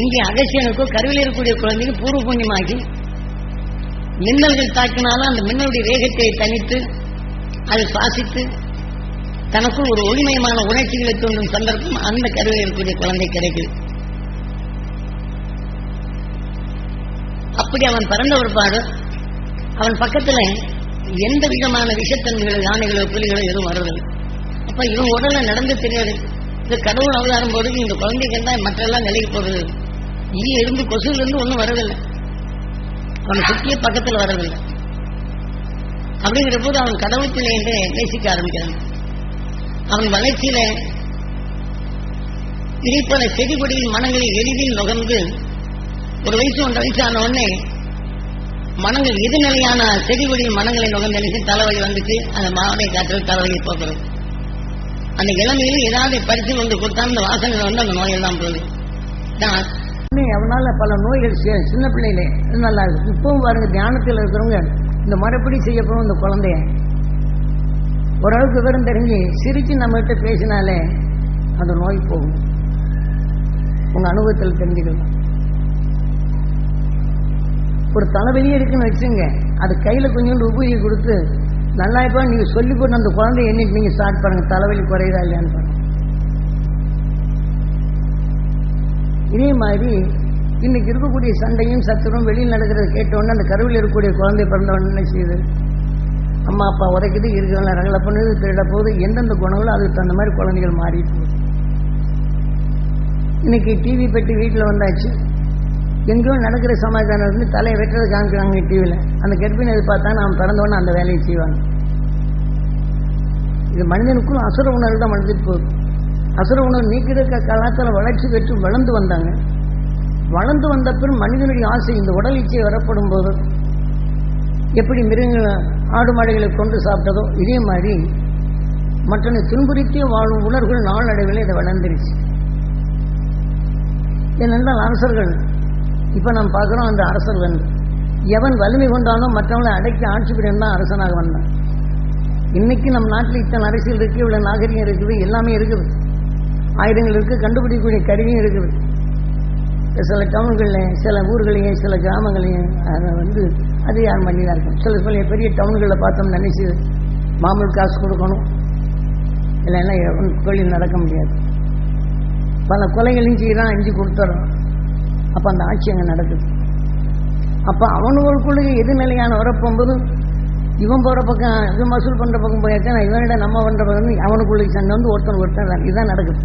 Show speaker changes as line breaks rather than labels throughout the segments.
இங்கே அகசியனுக்கும் கருவில் இருக்கக்கூடிய குழந்தைக்கு பூர்வ புண்ணியமாகி மின்னல்கள் தாக்கினாலும் அந்த மின்னலுடைய வேகத்தை தனித்து அதை சுவாசித்து தனக்குள் ஒரு ஒளிமயமான உணர்ச்சிகளை தோன்றும் சந்தர்ப்பம் அந்த கருவில் இருக்கக்கூடிய குழந்தை கிடைக்குது. அப்படி அவன் பிறந்த ஒருபாடு அவன் பக்கத்துல எந்த விதமான விஷத்தன்மைகளோ யானைகளோ புலிகளோ எதுவும் வருவதில்லை அப்ப இவன் உடல்ல நடந்து தெரியாது. இந்த கடவுள் அவதாரம் போது இந்த குழந்தைக்கு தான் மற்றெல்லாம் நிலைக்கு போகுது ஈ இருந்து கொசுல இருந்து ஒன்றும் வரதில்லை அவனை சுற்றிய பக்கத்துல வரதில்லை அப்படிங்கிற போது அவன் கடவுள் என்று நேசிக்க ஆரம்பிக்கிறான். அவன் வளர்ச்சியில இதே போல செடி கொடியின் மனங்களில் எளிதில் நுகர்ந்து ஒரு வயசு ஒன்றரை வயசு ஆன உடனே மனங்கள் எதிர்நிலையான செடி கொடியின் மனங்களை நுகர்ந்து நினைச்சு தலைவலி வந்துச்சு அந்த மாவனை காற்று தலைவலி போக்குறது. அந்த இளமையில ஏதாவது பறித்து கொண்டு கொடுத்தா அந்த வாசனை வந்து அந்த நோயெல்லாம் போகுது. தான் அவனால பல நோய்கள் சின்ன பிள்ளையிலே. நல்லா இருக்கு. இப்பவும் பாருங்க தியானத்தில் இருக்கிறவங்க இந்த மறுபடி செய்ய போகும் இந்த குழந்தைய. ஓரளவுக்கு விவரம் தெரிஞ்சு சிரிச்சு நம்ம கிட்ட பேசினாலே அந்த நோய் போகும். உங்க அனுபவத்தில் தெரிஞ்சுக்கலாம். ஒரு தலைவலியே இருக்குன்னு வச்சுங்க அது கையில கொஞ்சோண்டு உபயோகி கொடுத்து நல்லா இப்போ நீங்க சொல்லி போட்டு அந்த குழந்தைய என்னைக்கு நீங்க ஸ்டார்ட் பண்ணுங்க தலைவலி குறையுதா இல்லையான்னு பாருங்க இதே மாதிரி இன்னைக்கு இருக்கக்கூடிய சண்டையும் சத்துரும் வெளியில் நடக்கிறத கேட்டோன்னே அந்த கருவில் இருக்கக்கூடிய குழந்தை பிறந்தவொடனே என்ன செய்யுது? அம்மா அப்பா உதைக்குது இருக்கிறவங்கள ரகலை பண்ணுது திருட போகுது எந்தெந்த குணங்களோ அதுக்கு தகுந்த மாதிரி குழந்தைகள் மாறிட்டு போகுது இன்னைக்கு டிவி பெட்டி வீட்டில் வந்தாச்சு. எங்கேயோ நடக்கிற சமாச்சாரம் இருந்து தலையை வெட்டுறது காமிக்கிறாங்க டிவியில் அந்த கர்ப்பிணி அது பார்த்தா நாம் பிறந்தவொடனே அந்த வேலையை செய்வாங்க. இது மனிதனுக்கும் அசுர உணர்வு தான் வளர்ந்துட்டு போகுது. அசுர உணவு நீக்கிறதுக்கு காலத்தில் வளர்ச்சி பெற்று வளர்ந்து வந்தாங்க. வளர்ந்து வந்த பின் மனிதனுடைய ஆசை இந்த உடல் இச்சை வரப்படும் போது எப்படி மிருகங்களை ஆடு மாடுகளை கொண்டு சாப்பிட்டதோ இதே மாதிரி மற்றனை துன்புறுத்தி வாழும் உணர்வுகள் நாளடைவில் இதை வளர்ந்துருச்சு. ஏனென்றால் அரசர்கள் இப்போ நாம் பார்க்குறோம் அந்த அரசர் வந்து எவன் வலிமை கொண்டாலும் மற்றவங்களை அடக்கி ஆட்சி புரியும் தான் அரசனாக வந்தான். இன்னைக்கு நம் நாட்டில் இத்தனை அரசியல் இருக்குது இவ்வளோ நாகரிகம் இருக்குது எல்லாமே இருக்குது. ஆயுதங்கள் இருக்குது கண்டுபிடிக்கக்கூடிய கருவியும் இருக்குது. சில டவுன்களில் சில ஊர்களையும் சில கிராமங்களையும் அதை வந்து அதிகாரம் பண்ணி தான் இருக்கும் சில சில பெரிய டவுன்களில் பார்த்தோம் நினைச்சு மாமூல் காசு கொடுக்கணும். இல்லைன்னா ஒண்ணும் தொழில் நடக்க முடியாது. பல கொலைகளையும் செய்தான் அஞ்சு கொடுத்துட்றோம் அப்போ அந்த ஆட்சி அங்கே நடக்குது. அப்போ அவனுக்குள்ள எதிர்நிலையான வரப்போகும்போது இவன் போகிற பக்கம் இவன் மசூல் பண்ணுற பக்கம் போயாச்சா இவனிட நம்ம பண்ணுற பக்கம் அவனுக்குள்ளே சண்டை வந்து ஒருத்தன் ஒருத்தன் இதுதான் நடக்குது.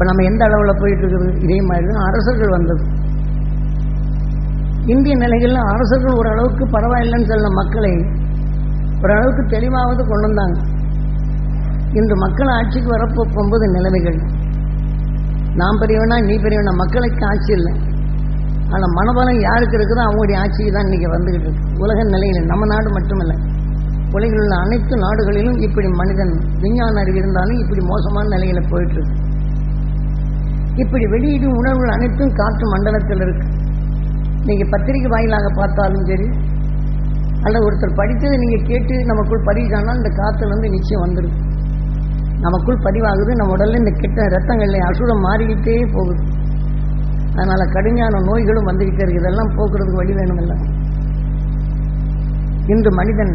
இப்போ நம்ம எந்த அளவில் போயிட்டு இருக்குது இதே மாதிரி தான் அரசர்கள் வந்தது. இந்திய நிலைகளில் அரசர்கள் ஓரளவுக்கு பரவாயில்லைன்னு சொன்ன மக்களை ஓரளவுக்கு தெளிவாவது கொண்டு வந்தாங்க. இன்று மக்கள் ஆட்சிக்கு வரப்போ போகும்போது நிலைமைகள். நான் பெரியவனா நீ பெரியவனா மக்களுக்கு ஆட்சி இல்லை. ஆனால் மனபலம் யாருக்கு இருக்குதோ அவங்களுடைய ஆட்சிக்கு தான் இன்றைக்கி வந்துகிட்டு இருக்கு. உலக நிலையில் நம்ம நாடு மட்டுமல்ல. உலகில் உள்ள அனைத்து நாடுகளிலும் இப்படி மனிதன் விஞ்ஞான அறிவு இருந்தாலும் இப்படி மோசமான நிலையில் போயிட்டுருக்கு இப்படி வெளியிடும் உணர்வுகள் அனைத்தும் காற்று மண்டலத்தில் இருக்கு. நீங்க பத்திரிகை வாயிலாக பார்த்தாலும் சரி அல்ல ஒருத்தர் படித்ததை நீங்க கேட்டு நமக்குள் பதிவுச்சானா இந்த காற்றுலேருந்து இருந்து நிச்சயம் வந்துடும் நமக்குள் பதிவாகுது நம்ம உடல்ல இந்த கெட்ட ரத்தங்கள்ல அசுரம் மாறிக்கிட்டே போகுது. அதனால கடுமையான நோய்களும் வந்துகிட்டே இருக்கு. இதெல்லாம் போக்குறதுக்கு வழி வேணுமில்ல. இன்று மனிதன்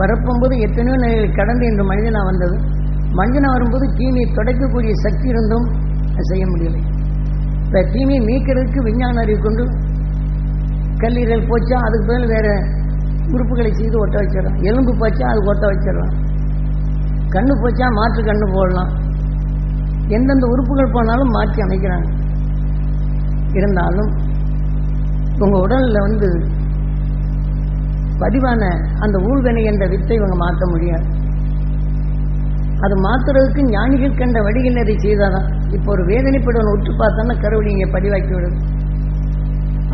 வரப்போகும்போது எத்தனையோ நிலைகளை கடந்து இன்று மனிதனா வந்தது. மனிதனா வரும்போது தீமையை தொடக்கக்கூடிய சக்தி இருந்தும் செய்ய முடியலை. இப்போ தீமையை நீக்கிறதுக்கு விஞ்ஞான அறிவு கொண்டு கல்லீரல் போச்சா அதுக்கு பதில் வேறு உறுப்புகளை செய்து ஒட்ட வச்சிடலாம். எலும்பு போச்சா அதுக்கு ஒட்ட வச்சிடலாம். கண்ணு போச்சா மாற்று கண்ணு போடலாம். எந்தெந்த உறுப்புகள் போனாலும் மாற்றி அமைக்கிறாங்க. இருந்தாலும் உங்கள் உடலில் வந்து பதிவான அந்த ஊழ்வினை என்ற வித்தை இவங்க மாற்ற முடியாது. அது மாற்றுறதுக்கு ஞானிகள் கண்ட வழிகள் அதை செய்தாதான் இப்போ ஒரு வேதனைப்படுவன் உற்று பார்த்தோன்னா கருவடி இங்கே பதிவாக்கி விடும்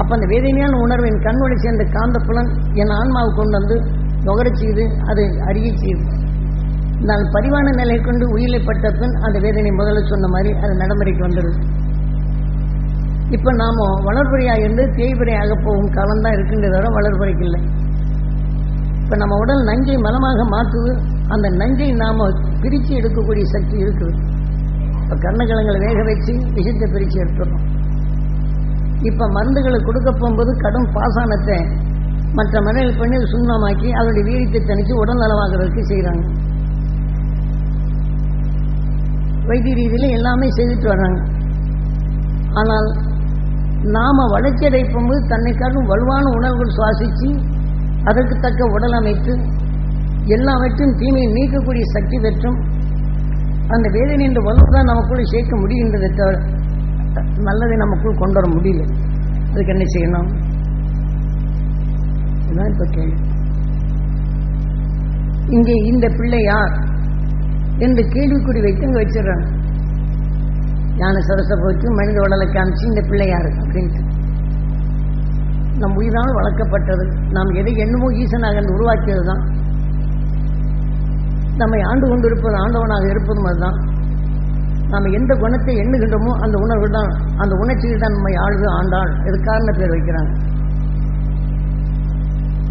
அப்போ அந்த வேதனையான உணர்வு என் கண்ணோடு சேர்ந்த காந்த புலன் என் ஆன்மாவை கொண்டு வந்து நுகரச்சிக்குது அது அதை அறிய செய்யுது நான் பரிவான நிலை கொண்டு உயிரை பட்ட பின் அந்த வேதனை முதல்ல சொன்ன மாதிரி அது நடைமுறைக்கு வந்துடுது இப்போ நாம் வளர்புறையாக இருந்து தேய்புறையாக போகும் காலம் தான் இருக்கின்றத தவிர இல்லை. இப்போ நம்ம உடல் நஞ்சை மலமாக மாற்றுது. அந்த நஞ்சை நாம் பிரித்து எடுக்கக்கூடிய சக்தி இருக்குது. இப்போ கருணக்கிழங்களை வேக வச்சு விஷத்தை பிரித்து எடுத்துடணும். இப்போ மருந்துகளை கொடுக்க போகும்போது கடும் பாசானத்தை மற்ற மனிதர்கள் பண்ணி சுண்ணமாக்கி அதனுடைய வீரியத்தை தணித்து உடல்நலமாகிறதுக்கு செய்கிறாங்க வைத்திய ரீதியில் எல்லாமே செய்துட்டு வர்றாங்க. ஆனால் நாம் வளர்ச்சி அடைப்பும்போது போது காட்டும் வலுவான உணவுகள் சுவாசித்து அதற்கு தக்க உடல் அமைத்து எல்லாவற்றையும் தீமையை நீக்கக்கூடிய சக்தி பெற்றும் அந்த வேதனை என்ற வலு தான் நமக்குள்ளே சேர்க்க முடிகின்றதை தவிர நல்லதை நமக்குள் கொண்டு வர முடியல. அதுக்கு என்ன செய்யணும்? இதுதான் இப்போ கேள்வி. இங்கே இந்த பிள்ளை யார் என்று கேள்விக்குறி வைத்து அங்கே வச்சிடறாங்க. ஞான சரசை போச்சு மனித உடலை காமிச்சு இந்த பிள்ளை யாரு அப்படின்ட்டு. நம் உயிரால் வளர்க்கப்பட்டது. நாம் எதை எண்ணுமோ ஈசனாக உருவாக்கியது தான் நம்மை ஆண்டு கொண்டிருப்பது ஆண்டவனாக இருப்பதும் அதுதான். நாம் எந்த குணத்தை எண்ணுகின்றோமோ அந்த உணர்வு தான் அந்த உணர்ச்சியில் தான் நம்மை ஆழ்வு ஆண்டாள். இது காரண பேர் வைக்கிறாங்க.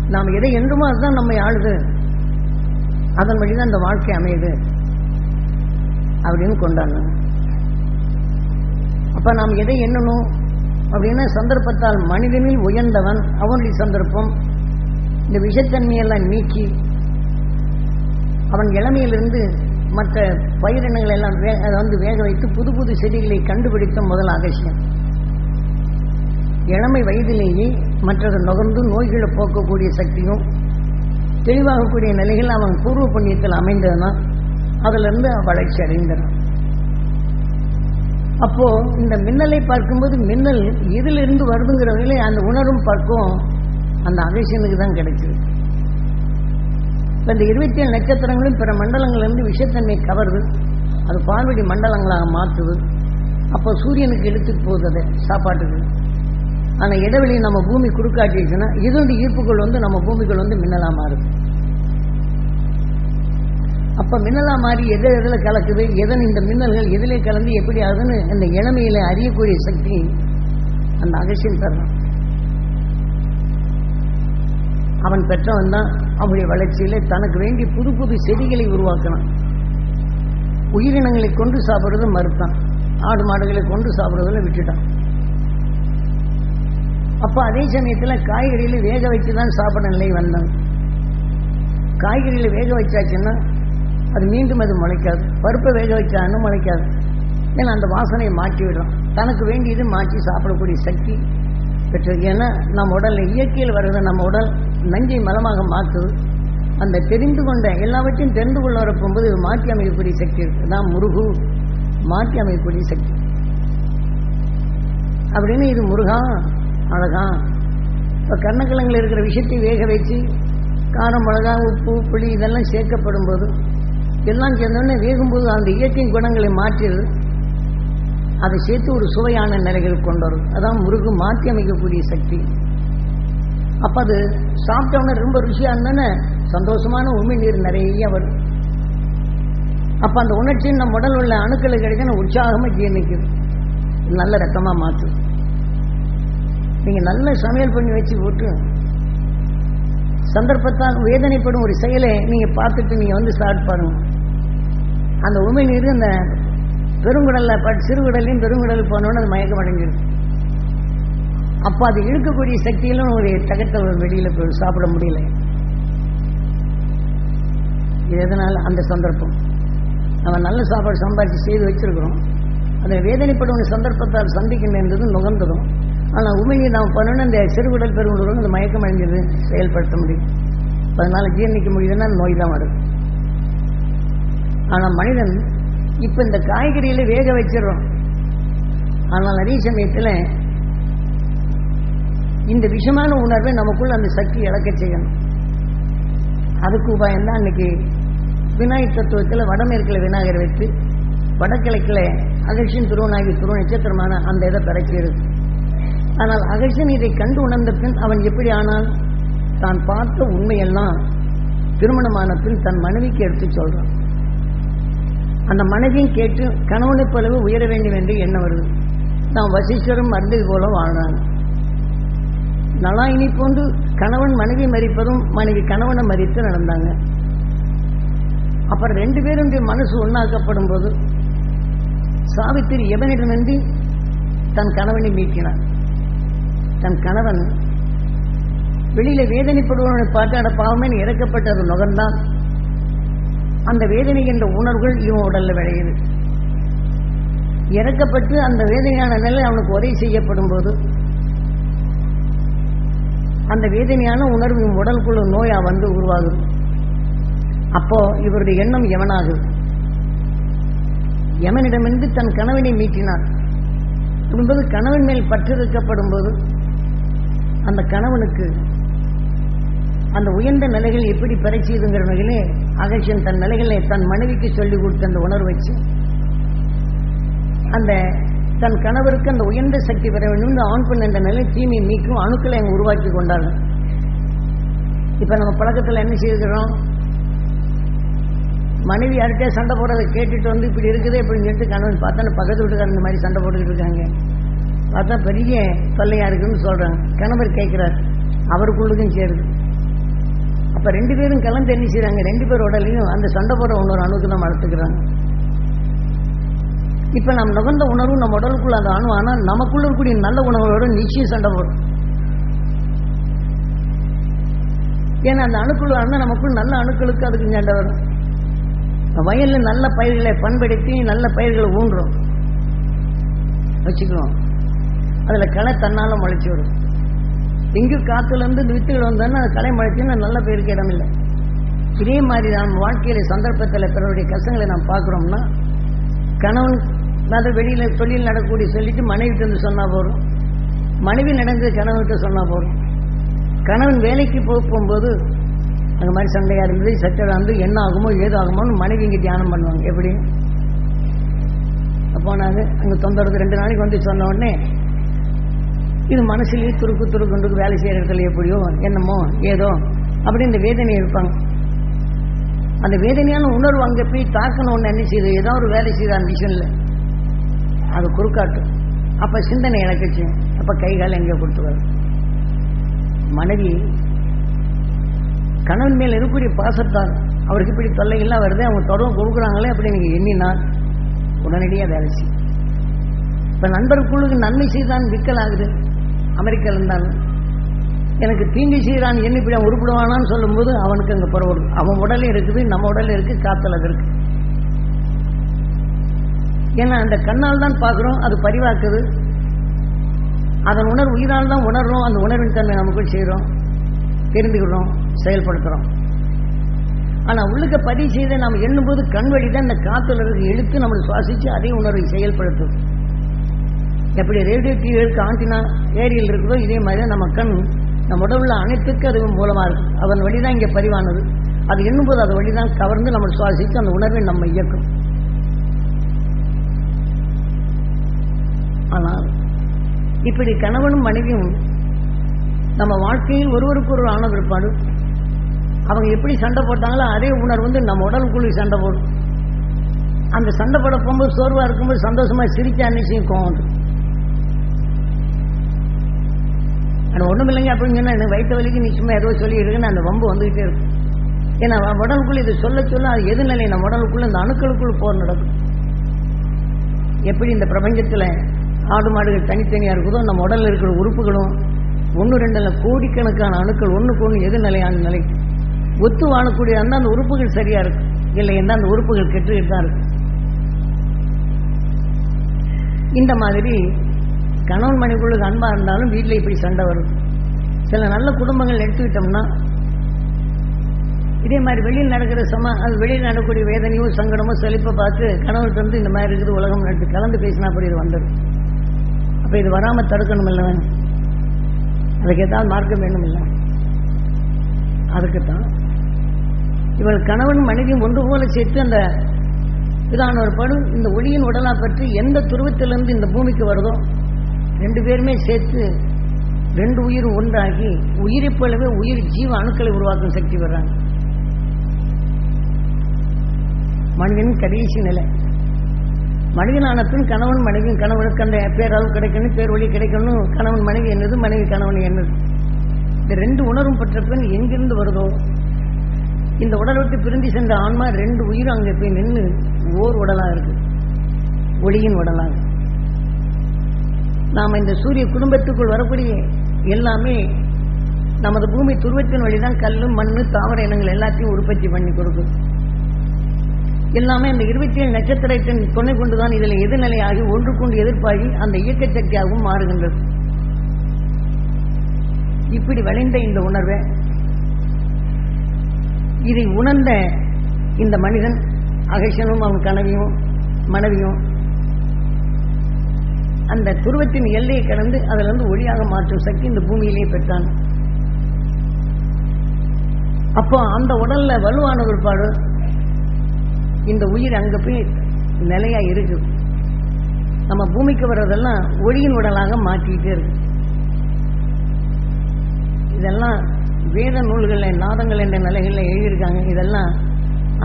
நாம் எதை எண்ணுமோ அதுதான் நம்மை ஆளுது. அதன் வழிதான் அந்த வாழ்க்கை அமையுது. அப்படின்னு கொண்டாடணும் அப்ப நாம் எதை எண்ணணும்? அப்படின்னா சந்தர்ப்பத்தால் மனிதனில் உயர்ந்தவன் அவனுடைய சந்தர்ப்பம். இந்த விஷத்தன்மையெல்லாம் நீக்கி அவன் இளமையிலிருந்து மற்ற பயிரினங்களை எல்லாம் வே அதை வந்து வேக வைத்து புது புது செடிகளை கண்டுபிடித்த முதல் அகசியம் இளமை வயதிலேயே மற்றது நுகர்ந்து நோய்களை போக்கக்கூடிய சக்தியும் தெளிவாகக்கூடிய நிலைகள் அவன் பூர்வ புண்ணியத்தில் அமைந்ததுனா அதிலிருந்து வளர்ச்சி அடைந்தான். அப்போ இந்த மின்னலை பார்க்கும்போது மின்னல் இதிலிருந்து வருதுங்கிறவங்களே அந்த உணரும் பக்கம் அந்த அகசியனுக்கு தான் கிடைச்சது இப்போ இந்த இருபத்தி ஏழு நட்சத்திரங்களும் பிற மண்டலங்கள்லேருந்து விஷத்தன்மை கவருது. அது பார்வடி மண்டலங்களாக மாற்றுது. அப்போ சூரியனுக்கு எடுத்துட்டு போகுது அதை சாப்பாட்டுக்கு. ஆனால் இடைவெளி நம்ம பூமி குறுக்காட்டிடுச்சுன்னா வந்து ஈர்ப்புகள் வந்து நம்ம பூமிகள் வந்து மின்னலாக மாறுது. அப்போ மின்னலாக மாறி எதை எதில் கலக்குது எதன் இந்த மின்னல்கள் எதிலே கலந்து எப்படி ஆகுதுன்னு அந்த இளமையில அறியக்கூடிய சக்தி அந்த அகசியம் தரலாம் அவன் பெற்றவன் தான். அவனுடைய வளர்ச்சியில் தனக்கு வேண்டி புது புது செடிகளை உருவாக்கணும். உயிரினங்களை கொண்டு சாப்பிட்றதும் மறுத்தான். ஆடு மாடுகளை கொண்டு சாப்பிட்றதில் விட்டுட்டான். அப்போ அதே சமயத்தில் காய்கறியில் வேக வச்சு தான் சாப்பிட நிலை வந்தான். காய்கறியில் வேக வச்சாச்சுன்னா அது மீண்டும் அது முளைக்காது. பருப்பை வேக வச்சான்னு முளைக்காது. ஏன்னா அந்த வாசனையை மாற்றி விடுறோம் தனக்கு வேண்டியது மாற்றி சாப்பிடக்கூடிய சக்தி பெற்றது. ஏன்னா நம் உடல் இயற்கையில் வருது நம்ம உடல் நஞ்சை மலமாக மாற்றுது அந்த தெரிந்து கொண்ட எல்லாவற்றையும் தெரிந்து கொள்ள வரப்போகும்போது மாற்றி அமைக்கக்கூடிய சக்தி இருக்கு. தான் முருகு மாற்றி அமைக்கக்கூடிய சக்தி. அப்படின்னு இது முருகா அழகா. இப்போ கர்ணக்கிழங்கில் இருக்கிற விஷயத்தை வேக வச்சு காரம் மிளகா உப்பு புளி இதெல்லாம் சேர்க்கப்படும் போது எல்லாம் சேர்ந்தோடனே வேகும்போது அந்த இயற்கை குணங்களை மாற்றிடுது அதை சேர்த்து ஒரு சுவையான நிலைகள் கொண்டு வரும் அதான் முருகு மாற்றி அமைக்கக்கூடிய சக்தி. அப்போ அது சாப்பிட்டவன ரொம்ப ருசியாக இருந்தானே சந்தோஷமான உண்மை நீர் நிறைய வரும். அப்போ அந்த உணர்ச்சி நம்ம உடல் உள்ள அணுக்களை கிடைக்கணும் உற்சாகமாக ஜீர்ணிக்குது. நல்ல ரத்தமாக மாற்றும் நீங்கள் நல்ல சமையல் பண்ணி வச்சு போட்டு சந்தர்ப்பத்தால் வேதனைப்படும் ஒரு செயலை நீங்கள் பார்த்துட்டு நீங்கள் வந்து ஸ்டார்ட் பாருங்க அந்த உமை நீர் அந்த பெருங்குடல்ல சிறுகுடலையும் பெருங்குடல் போனோன்னு அது மயக்கம் அடைஞ்சிருக்கு அப்போ அது இழுக்கக்கூடிய சக்தியிலும் ஒரு தகத்தை வெளியில் போய் சாப்பிட முடியல. இது எதனால்? அந்த சந்தர்ப்பம். நம்ம நல்ல சாப்பாடு சம்பாதிச்சு செய்து வச்சிருக்கிறோம். அதை வேதனைப்படும் சந்தர்ப்பத்தால் சந்திக்கின்றது நுகர்ந்ததும். ஆனால் உண்மையை நாம் பண்ணணும் இந்த சிறுகுடல் பெருங்குடலும் அந்த மயக்கம் அடைஞ்சது செயல்படுத்த முடியும். அதனால ஜீர்ணிக்க முடியுதுன்னா நோய் தான் வருது. ஆனால் மனிதன் இப்போ இந்த காய்கறியில் வேக வச்சிடறோம். ஆனால் அதே சமயத்தில் இந்த விஷமான உணர்வை நமக்குள்ள அந்த சக்தி இழக்க செய்யணும். அதுக்கு உபாயம் தான் அன்னைக்கு விநாயகர் தத்துவத்தில் வடமேற்கில் விநாயகர் வச்சு வடகிழக்கில் அகர்ஷன் துருவனாகி துருவ நட்சத்திரமான அந்த இதை பிறக்கிறது. ஆனால் அகர்ஷன் இதை கண்டு உணர்ந்த பின் அவன் எப்படி ஆனால் தான் பார்த்த உண்மையெல்லாம் திருமணமான பின் தன் மனைவிக்கு எடுத்து சொல்றான். அந்த மனைவியும் கேட்டு கணவனை போலவே உயர வேண்டும் என்று என்ன வருது தான் வசிஷ்டரும் மருந்தது போல வாழ்றாங்க. நலாயினி போன்று கணவன் மனைவி மறிப்பதும் மனைவி கணவனை மறித்து நடந்தாங்க. அப்புறம் ரெண்டு பேரும் மனசு ஒன்றாக்கப்படும் போது சாவித்திரி எவனிடமின்றி தன் கணவனை மீட்கினார் தன் கணவன் வெளியில வேதனைப்படுவனை பார்த்து அட பாவமே இறக்கப்பட்ட இறக்கப்பட்டது நுகர்ந்தான் அந்த வேதனை என்ற உணர்வுகள் இவன் உடல்ல விளையுது. இறக்கப்பட்டு அந்த வேதனையான நிலை அவனுக்கு உதவி செய்யப்படும் போது அந்த வேதனையான உணர்வு இவன் உடலுக்குள்ள நோயா வந்து உருவாகுது. அப்போ இவருடைய எண்ணம் எவனாகுது எவனிடமிருந்து தன் கணவனை மீட்டினார். என்பது கணவன் மேல் பற்றிருக்கப்படும் போது அந்த கணவனுக்கு அந்த உயர்ந்த நிலைகள் எப்படி பெறச்செய்துங்கிற வகையிலே அகர்ஷன் தன் நிலைகளை தன் மனைவிக்கு சொல்லிக் கொடுத்த அந்த உணர்வு வச்சு அந்த தன் கணவருக்கு அந்த உயர்ந்த சக்தி பெற வேண்டும். இந்த ஆண் பெண் என்ற நிலை தீமை நீக்கும் அணுக்களை அவங்க உருவாக்கி கொண்டார்கள் இப்ப நம்ம பழக்கத்தில் என்ன செய்கிறோம் மனைவி யார்கிட்டயே சண்டை போடுறதை கேட்டுட்டு வந்து இப்படி இருக்குது இப்படின்னு சொல்லிட்டு கணவன் பார்த்தா பக்கத்து வீட்டுக்காரர் இந்த மாதிரி சண்டை போட்டுக்கிட்டு இருக்காங்க. பார்த்தா பெரிய தொல்லையா இருக்குன்னு சொல்றாங்க. கணவர் கேட்கிறார். அவருக்குள்ளுக்கும் சேருது. அப்ப ரெண்டு பேரும் கலந்து என்ன செய்கிறாங்க ரெண்டு பேர் உடலையும் அந்த சண்டை போடுற உணர்வு அணுக்கு தான் வளர்த்துக்கிறாங்க. இப்ப நம் நுகர்ந்த உணர்வு நம்ம உடலுக்குள்ள அந்த அணு ஆனால் நமக்குள்ள இருக்கக்கூடிய நல்ல உணர்வோட நிச்சயம் சண்டை போடும். ஏன்னா அந்த அணுக்குள்ள அண்ணன் நமக்குள் நல்ல அணுக்களுக்கு அதுக்கு சண்டை வரும். வயல்ல நல்ல பயிர்களை பண்படுத்தி நல்ல பயிர்களை ஊன்றோம். வச்சுக்கிறோம் அதுல களை தன்னால் முளைச்சி வரும் டெங்கு காத்துல இருந்து இந்த வித்துகள் வந்தோன்னா அது களை நல்ல பேருக்கு இடம் இல்லை இதே மாதிரி நாம் வாழ்க்கையில சந்தர்ப்பத்தில் பிறருடைய கஷ்டங்களை நாம் பார்க்குறோம்னா கணவன் அதை வெளியில் தொழில் நடக்கக்கூடிய சொல்லிட்டு மனைவிட்டு வந்து சொன்னால் போகிறோம் மனைவி நடந்து கணவன்கிட்ட சொன்னால் போகிறோம் கணவன் வேலைக்கு போக போகும்போது அந்த மாதிரி சண்டையாக இருந்தது சட்டை வந்து என்ன ஆகுமோ ஏது ஆகுமோன்னு மனைவி இங்கே தியானம் பண்ணுவாங்க. எப்படி? அப்போ நாங்கள் அங்கே தொந்தரவு ரெண்டு நாளைக்கு வந்து சொன்ன உடனே இது மனசுலேயே துருக்கு துருக்கு வேலை செய்கிற இடத்துல எப்படியோ என்னமோ ஏதோ அப்படி இந்த வேதனை இருப்பாங்க. அந்த வேதனையான உணர்வு அங்கே போய் தாக்கணும் என்ன செய்யுது ஏதோ ஒரு வேலை செய்யுது அந்த இல்லை அது குறுக்காட்டும் அப்போ சிந்தனை இழக்கச்சு. அப்போ கை கால் எங்கே கொடுத்துவார்? மனைவி கணவன் மேல் இருக்கக்கூடிய பாசத்தால் அவருக்கு இப்படி தொல்லைகள்லாம் வருது அவங்க தொடர்பு கொடுக்குறாங்களே அப்படி நீங்கள் எண்ணினால் உடனடியாக வேலை செய்யும். இப்ப நண்பர்களுக்கு நன்மை செய்தான் விற்கலாகுது. ஆகுது இருந்தாங்க எனக்கு தீங்கு செய்கிறான் என்ன இப்படி அவன் உருப்பிடுவானான்னு சொல்லும்போது அவனுக்கு அங்கே புறவு அவன் உடலே இருக்குது நம்ம உடலே இருக்குது காத்தல் அது இருக்கு. ஏன்னா அந்த கண்ணால் தான் பார்க்குறோம் அது பரிவாக்குது. அதன் உணர்வு உயிரால் தான் உணர்றோம் அந்த உணர்வின் தன்மை நமக்குள் செய்கிறோம் தெரிந்துக்கிறோம் செயல்படுத்துகிறோம் ஆனால் உள்ளுக்க பதிவு செய்த நாம் எண்ணும்போது கண் வழி தான் இந்த காத்துல இருக்கு இழுத்து நம்மளை சுவாசித்து அதே உணர்வை செயல்படுத்தும். எப்படி ரேடியோ டிவிகளுக்கு ஆண்டினா ஏரியில் இருக்குதோ இதே மாதிரி தான் நம்ம கண் நம்ம உடவுல அனைத்துக்கு அது மூலமாக இருக்கும் அதன் வழி தான் இங்கே பதிவானது. அது எண்ணும்போது அது வழி தான் கவர்ந்து நம்ம சுவாசித்து அந்த உணர்வை நம்ம இயக்கும். ஆனால் இப்படி கணவனும் மனைவியும் நம்ம வாழ்க்கையில் ஒருவருக்கு ஒரு ஆன பிற்பாடு. அவங்க எப்படி சண்டை போட்டாங்களோ அதே உணர்வு வந்து நம்ம உடலுக்குள்ளே சண்டை போடும். அந்த சண்டை போட போகும்போது சோர்வாக இருக்கும்போது சந்தோஷமாக சிரிச்சா நிச்சயம் கோவம் ஆனால் ஒன்றும் இல்லைங்க அப்படின்னு சொன்னால் எனக்கு வயிற்று வலிக்கு நீ சும்மா ஏதோ சொல்லிடுங்கன்னு அந்த வம்பு வந்துகிட்டே இருக்கும். ஏன்னா உடலுக்குள்ள இது சொல்ல சொல்ல அது எது நிலை? நம்ம உடலுக்குள்ள இந்த அணுக்களுக்குள்ள போர் நடக்கும். எப்படி இந்த பிரபஞ்சத்துல ஆடு மாடுகள் தனித்தனியா இருக்குதோ நம்ம உடலில் இருக்கிற உறுப்புகளும் ஒன்று ரெண்டுல கோடிக்கணக்கான அணுக்கள் ஒன்றுக்கு ஒன்று எது நிலையான நிலை. ஒத்து வாழக்கூடிய அந்த அந்த உறுப்புகள் சரியாக இருக்கு இல்லை எந்த அந்த உறுப்புகள் கெட்டுக்கிட்டு தான் இருக்கும். இந்த மாதிரி கணவன் மனைவிக்குள்ளது அன்பா இருந்தாலும் வீட்டில் இப்படி சண்டை வரும். சில நல்ல குடும்பங்கள் எடுத்துக்கிட்டோம்னா இதே மாதிரி வெளியில் நடக்கிற சம அது வெளியில் நடக்கக்கூடிய வேதனையோ சங்கடமோ செழிப்பை பார்த்து கணவன் வந்து இந்த மாதிரி இருக்குது உலகம் நடத்து கலந்து பேசினா அப்படி இது வந்துடும். அப்போ இது வராமல் தடுக்கணும் இல்லை அதுக்கு ஏதாவது மார்க்கம் வேணும் இல்லை. அதுக்குத்தான். இவள் கணவன் மனைவியும் ஒன்று போல சேர்த்து அந்த இதான ஒரு படு இந்த ஒளியின் உடலா பற்றி எந்த துருவத்திலிருந்து இந்த பூமிக்கு வருதோ ரெண்டு பேருமே சேர்த்து ரெண்டு உயிர் ஒன்றாகி உயிரை போலவே உயிர் ஜீவ அணுக்களை உருவாக்கும் சக்தி வர்றாங்க. மனிதன் கடைசி நிலை. மனிதனானத்தின் பின் கணவன் மனைவி கணவனுக்கு அந்த பேரளவு கிடைக்கணும் பேர் வழி கிடைக்கணும் கணவன் மனைவி என்னது மனைவி கணவன் என்னது? இந்த ரெண்டு உணர்வும் பெற்ற பின் எங்கிருந்து வருதோ? இந்த உடலை விட்டு பிரிந்து சென்ற ஆன்மா ரெண்டு உயிரும் அங்கே போய் நின்று ஓர் உடலாக இருக்கு. ஒளியின் உடலாக நாம் இந்த சூரிய குடும்பத்துக்குள் வரக்கூடிய எல்லாமே நமது பூமி துருவத்தின் வழிதான் கல்லு மண் தாவர இனங்கள் எல்லாத்தையும் உற்பத்தி பண்ணி கொடுக்கும். எல்லாமே அந்த இருபத்தி ஏழு நட்சத்திரத்தின் துணை கொண்டுதான் இதில் எதிர்நிலையாகி ஒன்று கொண்டு எதிர்ப்பாகி அந்த இயக்க சக்தியாகவும் மாறுகின்றது. இப்படி வளைந்த இந்த உணர்வை இதை உணர்ந்த இந்த மனிதன் அகேஷனும் அவன் கனவியும் மனைவியும் அந்த துருவத்தின் எல்லையை கடந்து அதிலிருந்து ஒளியாக மாற்றும் சக்தி இந்த பூமியிலேயே பெற்றான். அப்போ அந்த உடல்ல வலுவான பிற்பாடு இந்த உயிர் அங்க போய் நிலையா இருக்கு. நம்ம பூமிக்கு வர்றதெல்லாம் ஒளியின் உடலாக மாற்றிக்கிட்டே இருக்கு. இதெல்லாம் வேத நூல்களில் நாதங்கள் என்ற நிலைகளில் எழுதியிருக்காங்க. இதெல்லாம்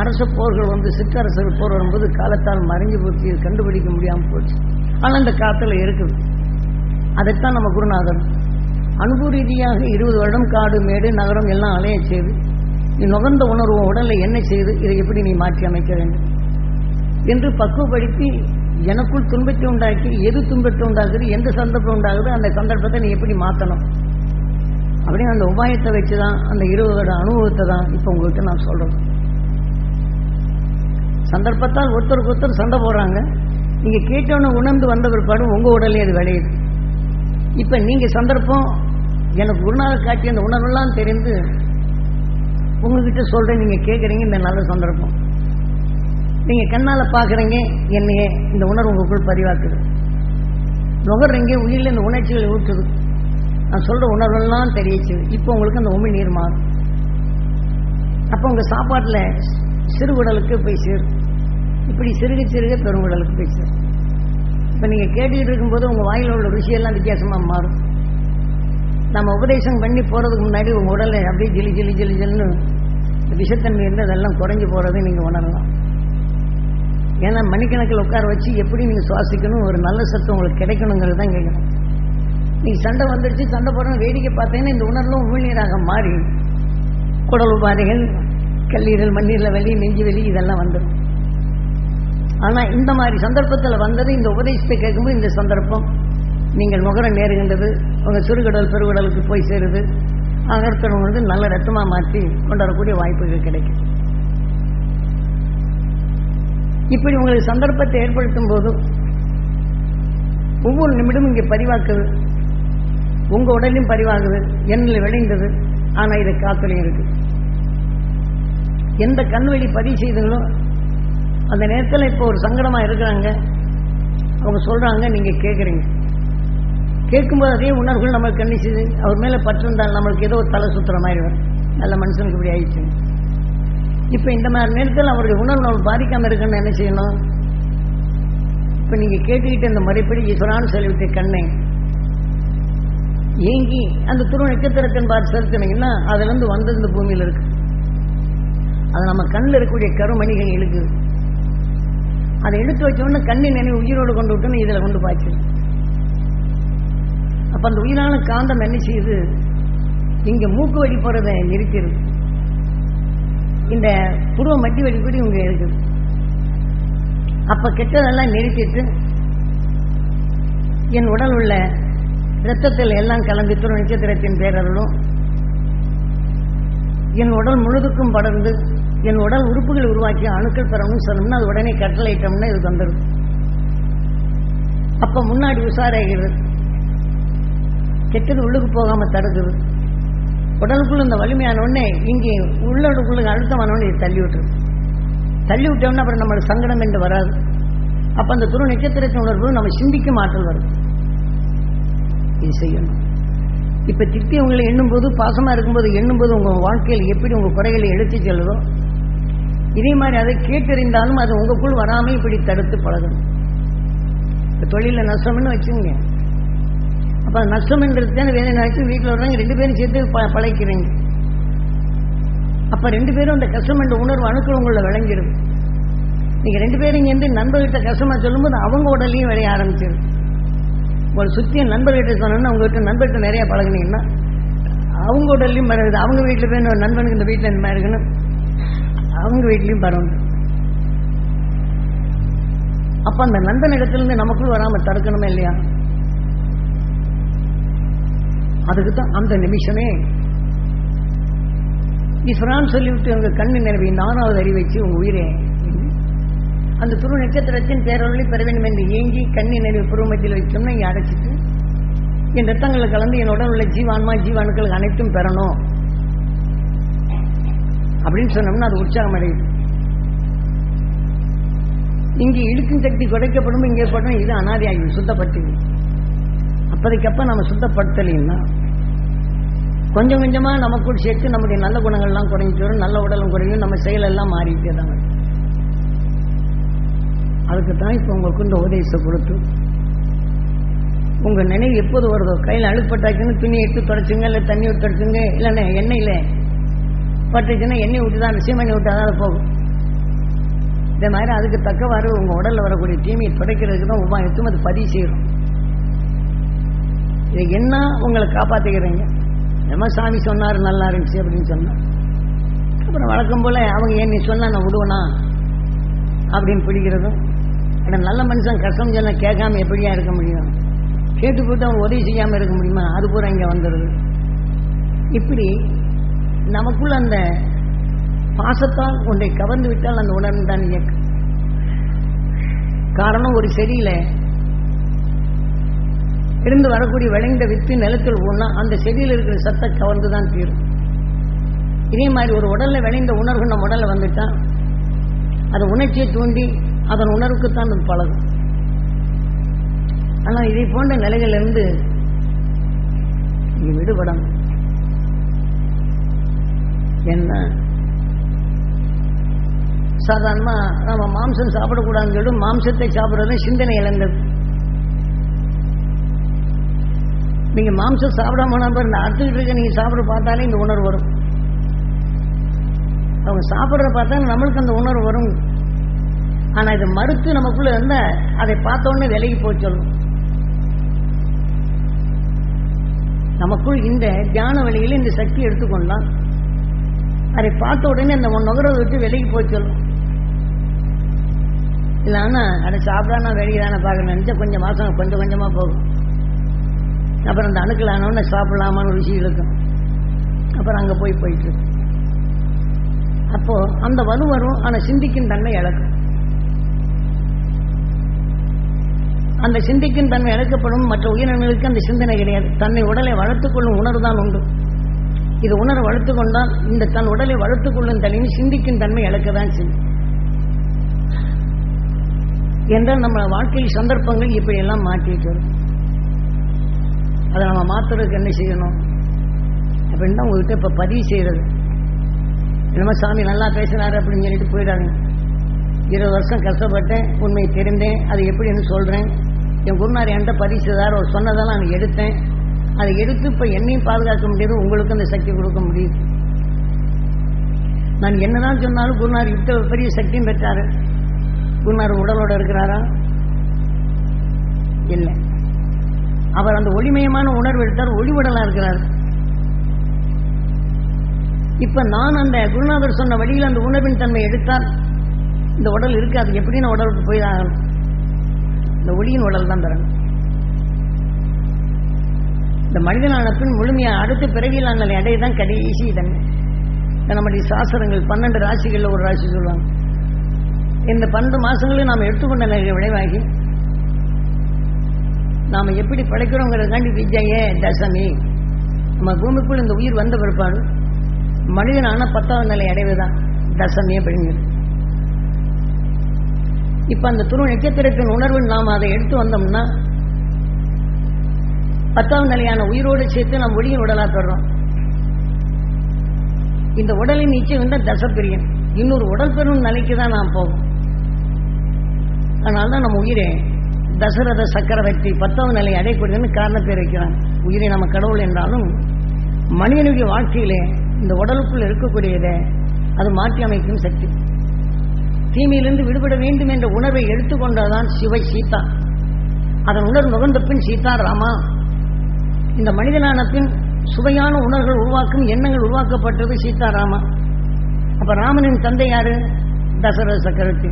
அரச போர்கள் வந்து சிற்றரசர் போர் வரும்போது காலத்தால் மறைஞ்சு போச்சு கண்டுபிடிக்க முடியாமல் போச்சு. ஆனால் இந்த காத்துல இருக்குது. அதைத்தான் நம்ம குருநாதர். அனுபவ ரீதியாக இருபது வருடம் காடு மேடு நகரம் எல்லாம் அலைய செய்து நீ நுகர்ந்த உணர்வு உடலில் என்ன செய்து இதை எப்படி நீ மாற்றி அமைக்க வேண்டும்? என்று பக்குவப்படுத்தி எனக்குள் துன்பத்தை உண்டாக்கி எது துன்பத்தை உண்டாக்குது எந்த சந்தர்ப்பம் உண்டாகுது அந்த சந்தர்ப்பத்தை நீ எப்படி மாற்றணும் அப்படின்னு அந்த உபாயத்தை வச்சு தான் அந்த இருபது வருட அனுபவத்தை தான் இப்போ உங்கள்கிட்ட நான் சொல்கிறேன் சந்தர்ப்பத்தால் ஒருத்தருக்கு ஒருத்தர் சண்டை போடுறாங்க. நீங்கள் கேட்டோன்னு உணர்ந்து வந்த பிற்பாடு உங்கள் உடலே அது விளையுது. இப்போ நீங்கள் சந்தர்ப்பம் எனக்கு குருநாதர் காட்டிய அந்த உணர்வெல்லாம் தெரிந்து உங்ககிட்ட சொல்கிறேன் நீங்கள் கேட்குறீங்க இந்த நல்ல சந்தர்ப்பம். நீங்கள் கண்ணால் பார்க்குறீங்க என்னையே இந்த உணர்வு உங்களுக்குள் பதிவாக்குது. நுகர்றீங்க உயிரில் இந்த உணர்ச்சிகளை ஊற்றுது நான் சொல்கிற உணர்வெல்லாம் தெரியிச்சு. இப்போ உங்களுக்கு அந்த உமி நீர் மாறும். அப்போ உங்கள் சாப்பாட்டில் சிறுகுடலுக்கு போய் சேரும். இப்படி சிறுக சிறுக பெருங்குடலுக்கு போய் இப்போ நீங்கள் கேட்டுக்கிட்டு இருக்கும்போது உங்கள் வாயில் உள்ள ருசியெல்லாம் வித்தியாசமாக மாறும். நம்ம உபதேசம் பண்ணி போகிறதுக்கு முன்னாடி உங்கள் உடலை அப்படியே ஜிலி ஜிலி ஜிலி ஜில்னு விஷத்தன்மை இருந்து அதெல்லாம் குறைஞ்சி போகிறது நீங்கள் உணரலாம். ஏன்னா மணிக்கணக்கில் உட்கார வச்சு எப்படி நீங்கள் சுவாசிக்கணும் ஒரு நல்ல சத்து உங்களுக்கு கிடைக்கணுங்கிறது தான் கேட்கணும். நீங்கள் சண்டை வந்துடுச்சு சண்டை போடணும் வேடிக்கை பார்த்தீங்கன்னா இந்த உணர்வும் உமிழ்நீராக மாறி குடல் உபாதைகள் கல்லீரல் மண்ணீரில் வெளி நெஞ்சு வெளி இதெல்லாம் வந்துடும். ஆனால் இந்த மாதிரி சந்தர்ப்பத்தில் வந்தது இந்த உபதேசத்தை கேட்கும்போது இந்த சந்தர்ப்பம். நீங்கள் முகரம் நேருகின்றது உங்கள் சிறுகடல் பெருகுடலுக்கு போய் சேருது. அகர்த்தனம் வந்து நல்ல ரத்தமாக மாற்றி கொண்டாடக்கூடிய வாய்ப்புகள் கிடைக்கும். இப்படி உங்களுக்கு சந்தர்ப்பத்தை ஏற்படுத்தும் போது ஒவ்வொரு நிமிடமும் இங்கே பதிவாக்குது. உங்கள் உடலையும் பதிவாகுது. எண்ணில் விளைந்தது. ஆனால் இது காத்துலையும் இருக்கு. எந்த கண் வழி பதிவு செய்தீங்களோ அந்த நேரத்தில் இப்போ ஒரு சங்கடமாக இருக்கிறாங்க. அவங்க சொல்கிறாங்க நீங்கள் கேட்குறீங்க கேட்கும்போது அதே உணர்வுகள் நம்மளுக்கு கண்டிச்சுது. அவர் மேலே பற்றிருந்தால் நம்மளுக்கு ஏதோ ஒரு தலை சுத்துற மாதிரி வரும். நல்ல மனுஷனுக்கு இப்படி ஆயிடுச்சு. இப்போ இந்த மாதிரி நேரத்தில் அவருடைய உணர்வு நம்ம பாதிக்காமல் இருக்குன்னு என்ன செய்யணும்? இப்போ நீங்கள் கேட்டுக்கிட்டு இந்த முறைப்படி ஈஸ்வரான்னு சொல்லிவிட்டு கண்ணை ஏங்கி அந்த துருவ நட்சத்திரத்தின் பார்த்து செலுத்தினீங்கன்னா அதுலேருந்து வந்தது இந்த பூமியில் இருக்கு. அது நம்ம கண்ணில் இருக்கக்கூடிய கருமணிகள் இழுக்குது. அதை எடுத்து வச்சோன்னு கண்ணின் நினைவு உயிரோடு கொண்டு விட்டுன்னு இதில் கொண்டு பாய்ச்சு அப்போ அந்த உயிரான காந்தம் என்ன செய்யுது? இங்கே மூக்கு வழி போகிறத நிறுத்திடுது இந்த புருவ மட்டி வழி கூட இவங்க இருக்குது. அப்போ கெட்டதெல்லாம் நிறுத்திட்டு என் உடல் உள்ள இரத்தத்தில் எல்லாம் கலந்து துரு நட்சத்திரத்தின் பேரருளும் என் உடல் முழுதுக்கும் படர்ந்து என் உடல் உறுப்புகள் உருவாக்கி அணுக்கள் பெறணும்னு சொல்லணும்னா அது உடனே கட்டளையிட்டோம்னா இது வந்துடும் அப்போ முன்னாடி உஷாராகிறது. கெட்டது உள்ளுக்கு போகாம தடுக்குது. உடலுக்குள்ள இந்த வலிமையான உடனே இங்கே உள்ளுக்குள்ள அழுத்தமான உடனே இது தள்ளி விட்டுரு தள்ளி விட்டோம்னா அப்புறம் நம்மளுக்கு சங்கடம் என்று வராது. அப்போ அந்த துரு நட்சத்திரத்தின் உணர்வு நம்ம சிந்திக்க மாற்றல் வரும். இது செய்யணும். இப்போ திட்டி உங்களை எண்ணும்போது பாசமாக இருக்கும்போது எண்ணும்போது உங்கள் வாழ்க்கையில் எப்படி உங்கள் குறைகளை எழுத்து செல்லுதோ இதே மாதிரி அதை கேட்டறிந்தாலும் அது உங்களுக்குள் வராமல் இப்படி தடுத்து பழகணும். இப்போ தொழிலில் நஷ்டம்னு வச்சுங்க அப்போ நஷ்டம்ன்றது தானே வேலை நினைச்சு வீட்டில் வர்றாங்க ரெண்டு பேரும் சேர்த்து ப பழைக்கிறீங்க. அப்போ ரெண்டு பேரும் அந்த கஷ்டம் என்ற உணர்வு அணுக்கள் உங்களை விளங்கிடும். நீங்கள் ரெண்டு பேரும் இங்கேருந்து நண்பர்கிட்ட கஷ்டமாக சொல்லும்போது அவங்க உடலையும் விளைய ஆரம்பிச்சிடும். உங்களை சுற்றி நண்பர்கிட்ட சொன்னோன்னா உங்ககிட்ட நண்பர்கிட்ட நிறையா பழகுனீங்கன்னா அவங்க உடல்லையும் பரவுது. அவங்க வீட்டில் போய் நண்பனுக்கு இந்த வீட்டில் இந்த மாதிரி இருக்கணும். அவங்க வீட்லையும் பரவும் அப்ப அந்த நந்தன் இடத்திலிருந்து நமக்குள் வராம தடுக்கணுமே இல்லையா? அதுக்கு தான் அந்த நிமிஷமே இஸ்ரான் சொல்லிவிட்டு உங்க கண்ணு நிலவி நானாவது அறி வச்சு உங்க உயிரே அந்த துரு நட்சத்திரத்தின் பேரொழி பெற வேண்டும் என்று ஏங்கி கண்ணி நினைவு புருவமத்தில் வைச்சோம்னா இங்கே அடைச்சிட்டு என் ரத்தங்களை கலந்து என்னோட உள்ள ஜீவான்மா ஜீவாணுக்கள் அனைத்தும் பெறணும். அப்படின்னு சொன்னோம்னா அது உற்சாகம் அடையுது இங்கே இழுக்கும் சக்தி குறைக்கப்படும் இங்கே படும் இது அனாதியாகி சுத்தப்பட்டு அப்போதைக்கப்ப நம்ம சுத்தப்படுத்தலைன்னா கொஞ்சம் கொஞ்சமாக நமக்குள் சேர்த்து நம்முடைய நல்ல குணங்கள்லாம் குறைஞ்சிட்டு வரும் நல்ல உடலும் குறையும் நம்ம செயலெல்லாம் மாறிட்டே தான் அதுக்கு தான் இப்போ உங்களுக்கு இந்த உபதேசத்தை கொடுத்து உங்கள் நினைவு எப்போது வருதோ கையில் அழுப்பட்டாச்சுன்னு துணி எடுத்து தொடச்சுங்க இல்லை தண்ணி விட்டு தொடச்சுங்க இல்லைண்ணே எண்ணெயில் பட்டுச்சுன்னா எண்ணெய் விட்டு தான் சீமண்ணி விட்டால் தான் போகும். இதே மாதிரி அதுக்கு தக்கவாறு உங்கள் உடலில் வரக்கூடிய தீமையை துடைக்கிறதுக்கு தான் உபாயத்தும் அது பதிவு செய்யணும். இது என்ன உங்களை காப்பாற்றிக்கிறீங்க நம்ம சாமி சொன்னார் நல்லா இருந்துச்சு அப்படின்னு சொன்னால் அப்புறம் வழக்கம் போல் அவங்க ஏன் நீ சொன்னால் நான் விடுவேனா? அப்படின்னு பிடிக்கிறதும் ஏன்னா நல்ல மனுஷன் கஷ்டம் சொல்ல கேட்காம எப்படியா இருக்க முடியும்? கேட்டு போட்டு அவன் உதவி செய்யாமல் இருக்க முடியுமா? அது பூரா இங்கே வந்துடுது இப்படி நமக்குள்ள அந்த பாசத்தால் ஒன்றை கவர்ந்து விட்டால் அந்த உணர்வு தான் இயக்கம் காரணம் ஒரு செடியில இருந்து வரக்கூடிய விளைந்த வித்து நிலத்தில் ஊனா அந்த செடியில் இருக்கிற சத்தை கவர்ந்து தான் தீரும். இதே மாதிரி ஒரு உடல்ல விளைந்த உணர்வு நம்ம உடல்ல வந்துட்டா அது உணர்ச்சியை தூண்டி அதன் உணர்வுக்குத்தான் அது பழகும் ஆனால் இதை போன்ற நிலைகளிலிருந்து விடுபடணும். என்ன? சாதாரணமா நம்ம மாம்சம் சாப்பிடக்கூடாதுன்னு சொல்லிட்டு மாம்சத்தை சாப்பிடுறது சிந்தனை இழந்தது. நீங்க மாம்சம் சாப்பிடாம நம்ம இந்த அறுத்துக்கிட்டு இருக்க நீங்க சாப்பிட பார்த்தாலே இந்த உணர்வு வரும். அவங்க சாப்பிடுற பார்த்தா நம்மளுக்கு அந்த உணர்வு வரும். ஆனா இது மறுத்து நமக்குள்ள இருந்த அதை பார்த்த உடனே விலகி போய் சொல்லும். நமக்குள் இந்த தியான வழியில் இந்த சக்தி எடுத்துக்கொண்டால் அதை பார்த்த உடனே அந்த நுகரவை விட்டு விலகி போய் சொல்லும் இல்லை ஆனால் அதை சாப்பிடாம நான் வெளியே தானே பார்க்கணும். நினச்சா கொஞ்சம் மாதம் கொஞ்சம் கொஞ்சமாக போகும். அப்புறம் அந்த அணுக்கலான சாப்பிடலாமான்னு ருசி இழுக்கும் அப்புறம் அங்கே போய் போயிட்டு அப்போது அப்போ அந்த வலு வரும் ஆனால் சிந்திக்கும் தன்மை இழக்கும். அந்த சிந்திக்கும் தன்மை இழக்கப்படும் மற்ற உயிரினங்களுக்கு அந்த சிந்தனை கிடையாது. தன்னை உடலை வளர்த்துக்கொள்ளும் உணர்வு தான் உண்டு. இது உணர வளர்த்து கொண்டால் இந்த தன் உடலை வளர்த்துக் கொள்ளும் தனியும் சிந்திக்கும் தன்மை இழக்க தான் செய்யும். என்றால் நம்ம வாழ்க்கையில் சந்தர்ப்பங்கள் இப்படி எல்லாம் மாற்றிட்டு வரும். அதை நம்ம மாத்துறதுக்கு என்ன செய்யணும்? அப்படின்னு தான் உங்ககிட்ட இப்போ பதிவு செய்யறது. என்னமோ சாமி நல்லா பேசினாரு அப்படின்னு சொல்லிட்டு போயிடாங்க இருபது வருஷம் கஷ்டப்பட்டேன் உண்மையை தெரிந்தேன் அது எப்படின்னு சொல்கிறேன் என் குருநார் என்கிட்ட பதிவு செய்தார் அவர் சொன்னதெல்லாம் நான் எடுத்தேன். அதை எடுத்து இப்போ என்னையும் பாதுகாக்க முடியாது உங்களுக்கு அந்த சக்தி கொடுக்க முடியும். நான் என்னதான் சொன்னாலும் குருநார் இவ்வளோ பெரிய சக்தியும் பெற்றாரு. குருநார் உடலோட இருக்கிறாரா? இல்லை. அவர் அந்த ஒளிமயமான உணர்வு எடுத்தார் ஒளிவுடலா இருக்கிறார். இப்ப நான் அந்த குருநாதர் சொன்ன வழியில் அந்த உணர்வின் தன்மை எடுத்தால் இந்த உடல் இருக்கு அது எப்படி நான் உடலுக்கு போய் ஆகணும். இந்த ஒளியின் உடல் தான் தரணும். இந்த மனிதனான பின் முழுமையாக அடுத்த பிறவியிலான எடை தான் கடைசி தன்மை நம்முடைய சாஸ்திரங்கள் பன்னெண்டு ராசிகளில் ஒரு ராசி சொல்லுவாங்க. இந்த பன்னெண்டு மாதங்களையும் நாம் எடுத்துக்கொண்ட நிறைய விளைவாகி நாம் எப்படி படைக்கிறோங்கிறதுக்காண்டி விஜய தசமி. நம்ம பூமிக்குள் இந்த உயிர் வந்த பிற்பாடு மனிதனான பத்தாவது நிலை அடைவுதான் தசமி அப்படிங்கிறது. இப்போ அந்த துரு நட்சத்திரத்தின் உணர்வு நாம் அதை எடுத்து வந்தோம்னா பத்தாவது நிலையான உயிரோடு சேர்த்து நாம் ஒளியின் உடலா பெறோம் இந்த உடலின் நிச்சயம் வந்து தசப்பிரியன். இன்னொரு உடல் பெறும் நிலைக்கு தான் நாம் போவோம். அதனால தான் நம்ம உயிரே தசரத சக்கரவர்த்தி பத்தாவது நிலை அடையக்கூடியதுன்னு காரணத்தை பேர் வைக்கிறாங்க. உயிரை நம்ம கடவுள் என்றாலும் மனிதனுடைய வாழ்க்கையிலே இந்த உடலுக்குள் இருக்கக்கூடியதை அது மாற்றி அமைக்கும் சக்தி. தீமையிலிருந்து விடுபட வேண்டும் என்ற உணர்வை எடுத்துக்கொண்டதான் சிவை சீதா. அதன் உணர் நுகர்ந்த பின் சீதா ராமா. இந்த மனிதனானத்தின் சுவையான உணர்வுகள் உருவாக்கும் எண்ணங்கள் உருவாக்கப்பட்டது சீதாராமா. அப்ப ராமனின் தந்தை யாரு? தசரத சக்கரவர்த்தி.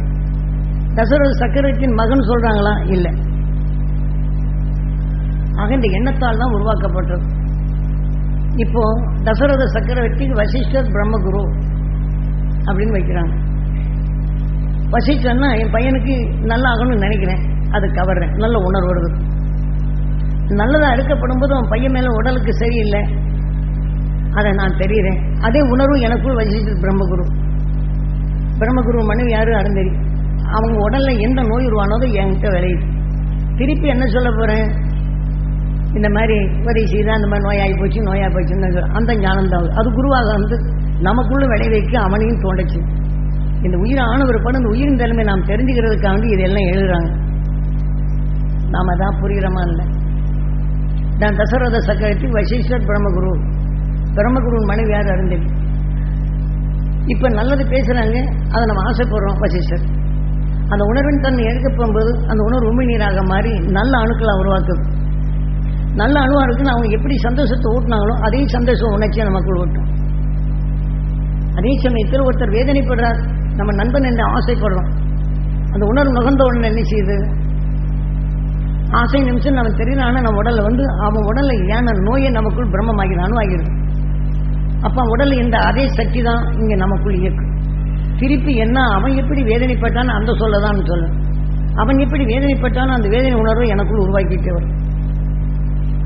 தசரத சக்கரவர்த்தியின் மகன் சொல்றாங்களா? இல்லை. ஆக இந்த எண்ணத்தால் தான் உருவாக்கப்பட்டது. இப்போ தசரத சக்கரவர்த்தி வசிஷ்டர் பிரம்மகுரு அப்படின்னு வைக்கிறாங்க. வசிஷ்டன்னா என் பையனுக்கு நல்லா ஆகணும்னு நினைக்கிறேன். அது கவர்றேன். நல்ல உணர்வு வருது நல்லதா அறுக்கப்படும் போது அவன் பையன் மேல உடலுக்கு சரியில்லை. அதை நான் தெரியுறேன் அதே உணர்வு எனக்குள் வசிஷ்டர் பிரம்மகுரு. பிரம்மகுரு மனைவி யாரு? அருந்தறி அவங்க உடல்ல எந்த நோய் உருவானதோ என்கிட்ட விளையுது. திருப்பி என்ன சொல்ல போறேன்? இந்த மாதிரி வரி செய்தா அந்த மாதிரி நோயாகி போச்சு நோயா போச்சுன்னு சொல்ல- அந்த ஞானம் தான். அது குருவாக வந்து நமக்குள்ள விளை வைக்க அவனையும் தோண்டச்சு. இந்த உயிரானவர் படம் இந்த உயிரின் தலைமை நாம் தெரிஞ்சுக்கிறதுக்காண்டி இதெல்லாம் எழுதுறாங்க. நாம தான் புரிகிறோமா இல்லை? நான் தசரத சக்கரவர்த்தி வசிஷ்டர் பிரம்மகுரு. பிரம்மகுருவின் மனைவி யார் அருந்ததி. இப்ப நல்லது பேசுறாங்க அதை நம்ம ஆசைப்படுறோம் வசிஷ்டர் அந்த உணர்வின் தன்னை எடுக்க போகும்போது அந்த உணர்வு உண்மை நீராக மாறி நல்ல அணுக்களை உருவாக்குது. நல்ல அணுவாக இருக்குன்னு அவங்க எப்படி சந்தோஷத்தை ஊட்டினாங்களோ அதே சந்தோஷம் உணர்ச்சியை நமக்குள் ஊட்டும். அதே சமயத்தில் ஒருத்தர் வேதனைப்படுறார் நம்ம நண்பன் என்று ஆசைப்படுறோம். அந்த உணர்வு நுகர்ந்த உடனே என்ன செய்யுது? ஆசை நிமிஷம் நம்ம ஆனால் நம்ம உடல்ல வந்து அவன் உடல்ல ஏன்னா நோயை நமக்குள் பிரம்மமாகிறது அணுவாகிறது அப்ப அவன் உடல்ல இந்த அதே சக்தி தான் இங்க நமக்குள் இயக்கும் திருப்பி என்ன அவன் எப்படி வேதனைப்பட்டான்னு அந்த சொல்லதான் சொல்ல அவன் எப்படி வேதனைப்பட்டானோ அந்த வேதனை உணர்வு எனக்குள் உருவாக்கிட்டே வரும்.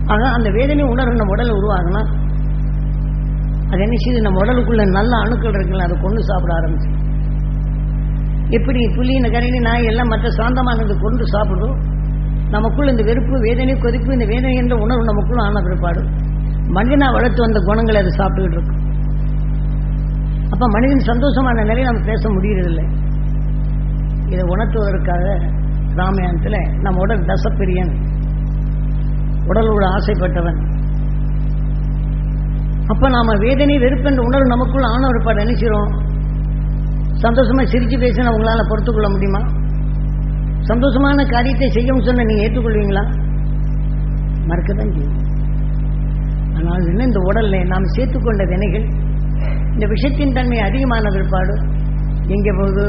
ஆக அந்த வேதனை உணர்வு நம்ம உடலை உருவாகுனா அது என்ன செய்யுது? நம்ம உடலுக்குள்ள நல்ல அணுக்கள் இருக்குல்ல அதை கொண்டு சாப்பிட ஆரம்பிச்சு எப்படி புலி கரையினு நாய் எல்லாம் மற்ற சாந்தமானது கொண்டு சாப்பிடுதோ நமக்குள் இந்த வெறுப்பு வேதனை கொதிப்பு இந்த வேதனை என்ற உணர்வு நமக்குள்ள ஆன பிற்பாடு. மனிதனா வளர்த்து வந்த குணங்களை அது சாப்பிட்டுக்கிட்டு இருக்கும் அப்ப மனிதன் சந்தோஷமான நிலையை நம்ம பேச முடியறதில்லை. இதை உணர்த்துவதற்காக ராமாயணத்துல நம்ம உடல் தசப்பிரியன் உடலோட ஆசைப்பட்டவன். அப்ப நாம வேதனை வெறுப்பு என்ற உணர்வு நமக்குள்ள ஆன ஒருப்பாடு நினைச்சிரும் சந்தோஷமா சிரிச்சு பேசினா உங்களால பொறுத்துக்கொள்ள முடியுமா? சந்தோஷமான காரியத்தை செய்யும் சொன்ன நீங்க ஏற்றுக்கொள்வீங்களா? மறக்கத்தான் செய்யும். ஆனால் என்ன இந்த உடல்ல நாம் சேர்த்துக்கொண்ட வினைகள்? இந்த விஷத்தின் தன்மை அதிகமான பிற்பாடு எங்கே போது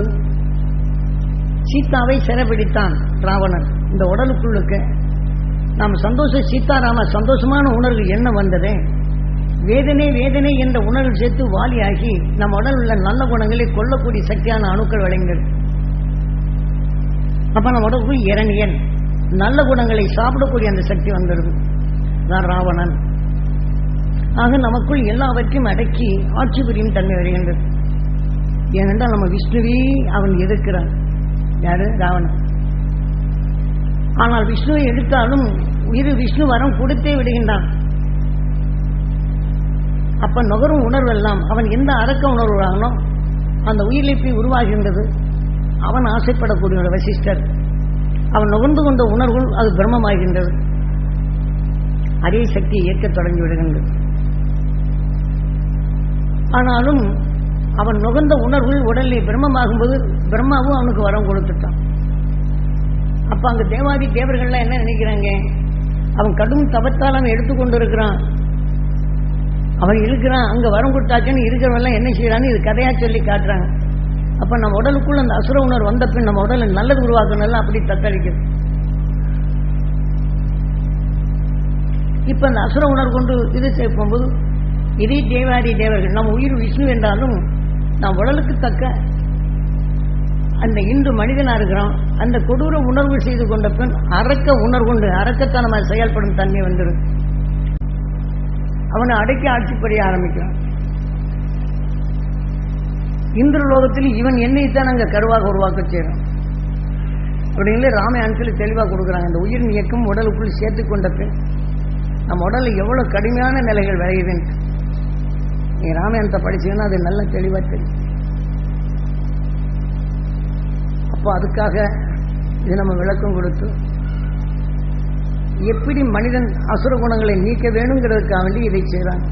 சீதாவை சிறப்பிடித்தான் ராவணன். இந்த உடலுக்குள்ளுக்கு நாம் சந்தோஷ சீதாராம சந்தோஷமான உணர்வு என்ன வந்ததே? வேதனை வேதனை என்ற உணர்வு சேர்த்து வாலியாகி நம் உடல் உள்ள நல்ல குணங்களை கொல்லக்கூடிய சக்தியான அணுக்கள் விளைந்தது. அப்ப நம்ம உடம்பு இரணியன் நல்ல குணங்களை சாப்பிடக்கூடிய அந்த சக்தி வந்துடும் தான் ராவணன். ஆக நமக்குள் எல்லாவற்றையும் அடக்கி ஆட்சி புரியும் தன்மை வருகின்றது. ஏனென்றால் நம்ம விஷ்ணுவே அவன் எதிர்க்கிறான். யாரு? ராவணன். ஆனால் விஷ்ணுவை எடுத்தாலும் இரு விஷ்ணு வரம் கொடுத்தே விடுகின்றான். அப்ப நுகரும் உணர்வெல்லாம் அவன் எந்த அடக்க உணர்வுறானோ அந்த உயிரிழப்பை உருவாகின்றது. அவன் ஆசைப்படக்கூடிய ஒரு வசிஷ்டர். அவன் நுகர்ந்து கொண்ட உணர்வுகள் அது பிரம்மமாகின்றது. அதே சக்தி இயக்க தொடங்கி விடுகின்றது. ஆனாலும் அவன் நுகர்ந்த உணர்வுகள் உடலில் பிரம்மமாகும்போது பிரம்மாவும் அவனுக்கு வரம் கொடுத்துட்டான். அப்ப அங்க தேவாதி தேவர்கள்லாம் என்ன நினைக்கிறாங்க? அவன் கடும் தவத்தால் அவன் எடுத்துக்கொண்டு இருக்கிறான் அவன் இருக்கிறான் அங்க வரம் கொடுத்தாச்சுன்னு இருக்கிறவெல்லாம் என்ன செய்யறான்னு இது கதையா சொல்லி காட்டுறாங்க. அப்ப நம்ம உடலுக்குள்ள அந்த அசுர உணர்வு வந்த பின் நம்ம உடலை நல்லது உருவாக்கணும் அப்படி தத்தளிக்குது. இப்ப அந்த அசுர உணர்வு கொண்டு இது போகும்போது இதே தேவாதி தேவர்கள் நம்ம உயிர் விஷ்ணு என்றாலும் நாம் உடலுக்கு தக்க அந்த இன்று மனிதனா இருக்கிறோம் அந்த கொடூர உணர்வு செய்து கொண்ட பின் அறக்க உணர்வுண்டு அறக்கத்தனமாக செயல்படும் தன்மை வந்துடும். அவனை அடக்கி ஆட்சி புரிய ஆரம்பிக்கிறான். இந்திரலோகத்தில் இவன் என்னைத்தான் அங்க கருவாக உருவாக்க செய்யறோம் அப்படின்னு ராமாயணத்தில் தெளிவாக கொடுக்குறாங்க. அந்த உயிர் இயக்கம் உடலுக்குள் சேர்த்து கொண்ட பின் நம்ம உடல்ல எவ்வளவு கடுமையான நிலைகள் விளையுதுன்னு நீ ராமாயணத்தை படிச்சீங்கன்னா அது நல்ல தெளிவா தெரியும். அப்போ அதுக்காக இது நம்ம விளக்கம் கொடுத்து எப்படி மனிதன் அசுர குணங்களை நீக்க வேணுங்கிறதுக்காக வேண்டி இதை செய்கிறான்